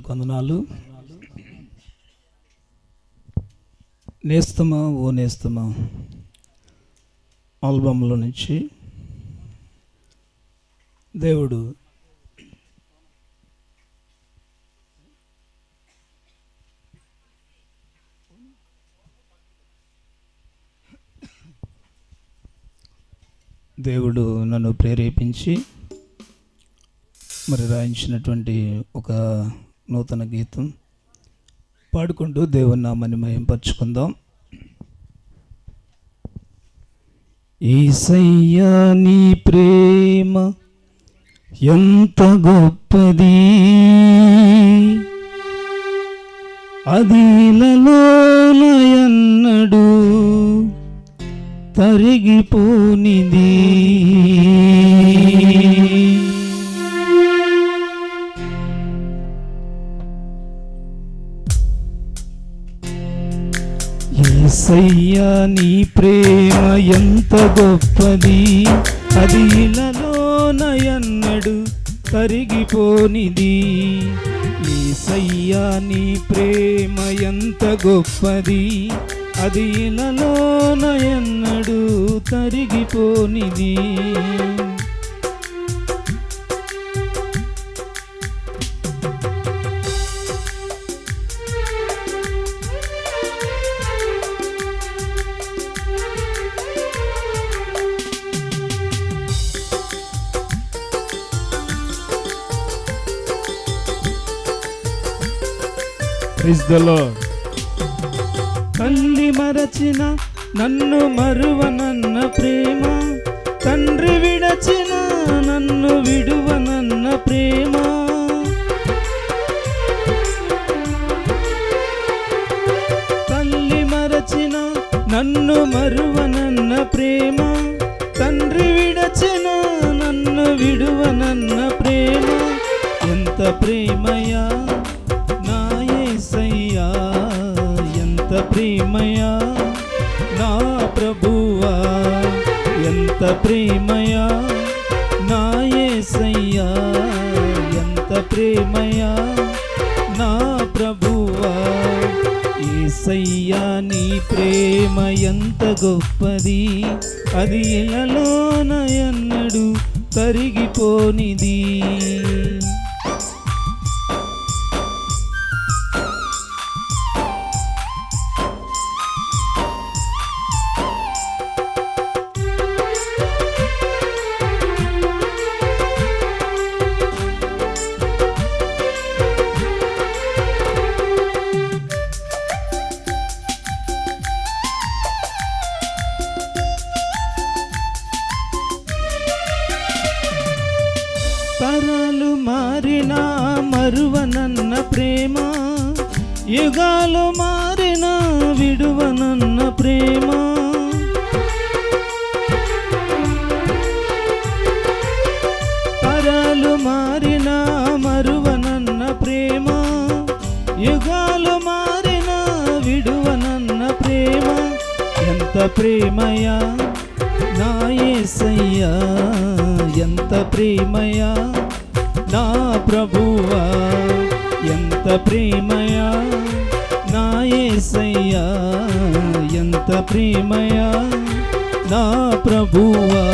కొందనాలు నేస్తమా ఓ నేస్తమా ఆల్బంలో నుంచి దేవుడు దేవుడు నన్ను ప్రేరేపించి మరి రాయించినటువంటి ఒక నూతన గీతం పాడుకుంటూ దేవుని నామని మయంపరుచుకుందాం ఈసయ్యా నీ ప్రేమ ఎంత గొప్పది. అదిలలోనయన్నడు తరిగిపోనిది. ఏసయ్యా నీ ప్రేమ ఎంత గొప్పది. అది ఇలలోనయన్నడు తరిగిపోనిది ఏసయ్యా నీ ప్రేమ ఎంత గొప్పది. అది ఇలలోనయన్నడు తరిగిపోనిది ప్రైజ్ ద లార్డ్ తల్లి మరచిన నన్ను మరువనన్న ప్రేమ. తండ్రి విడచిన నన్ను విడువనన్న ప్రేమ. తల్లి మరచిన నన్ను మరువనన్న ప్రేమ. తండ్రి విడచిన నన్ను విడువనన్న ప్రేమ. ఎంత ప్రేమయా. ప్రేమయా? నా ప్రభువా ఎంత ప్రేమయా? నా యేసయ్యా ఎంత ప్రేమయా? నా ప్రభువా ఏసయ్యా నీ ప్రేమ ఎంత గొప్పది? అది ఇలలోన నయన్నడు తరిగిపోనిది. మరువనన్న ప్రేమ. యుగాలు మారినా విడువనన్న ప్రేమ. తరాలు మారినా మరువనన్న ప్రేమ. యుగాలు మారినా విడువనన్న ప్రేమ. ఎంత ప్రేమయా నా యేసయ్యా ఎంత ప్రేమయా. నా ప్రభువా ఎంత ప్రేమయా నా యేసయ్యా ఎంత ప్రేమయా నా ప్రభువా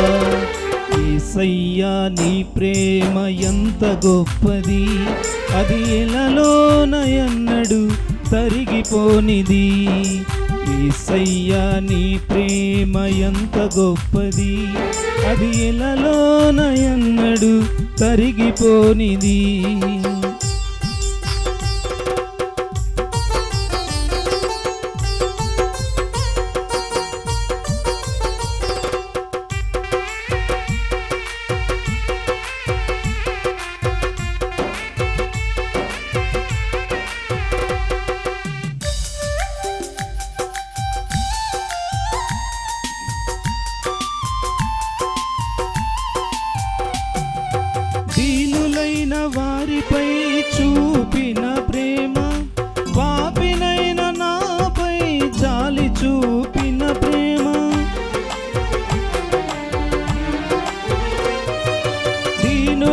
ఏసయ్యా నీ ప్రేమ ఎంత గొప్పది అది ఎలలోన ఎన్నడు తరిగిపోనిది. ఏసయ్యా నీ ప్రేమ ఎంత గొప్పది అది ఎలలోన కరిగిపోనిది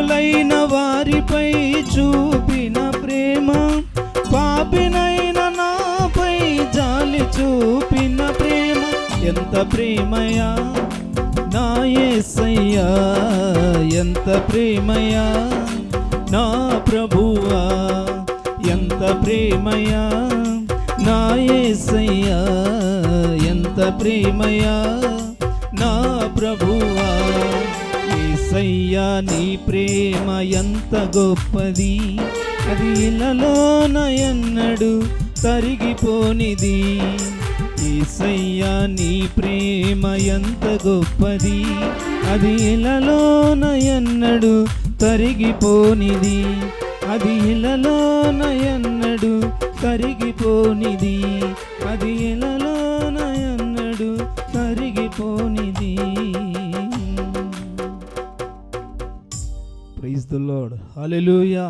పాపులైన వారిపై చూపిన ప్రేమ పాపినైన నాపై జాలి చూపిన ప్రేమ. ఎంత ప్రేమయా నా ఏసయ్యా ఎంత ప్రేమయా నా ప్రభువా. ఎంత ప్రేమయా నా ఏసయ్యా ఎంత ప్రేమయా నా ప్రభువా. ఏసయ్యా నీ ప్రేమ ఎంత గొప్పది. అది ఇలలోన ఎన్నడు తరిగిపోనిది. ఏసయ్యా నీ ప్రేమ ఎంత గొప్పది. అది ఇలలోన ఎన్నడు తరిగిపోనిది. అది ఇలలోన ఎన్నడు తరిగిపోనిది. అది ఇలలోన ஹலெலூயா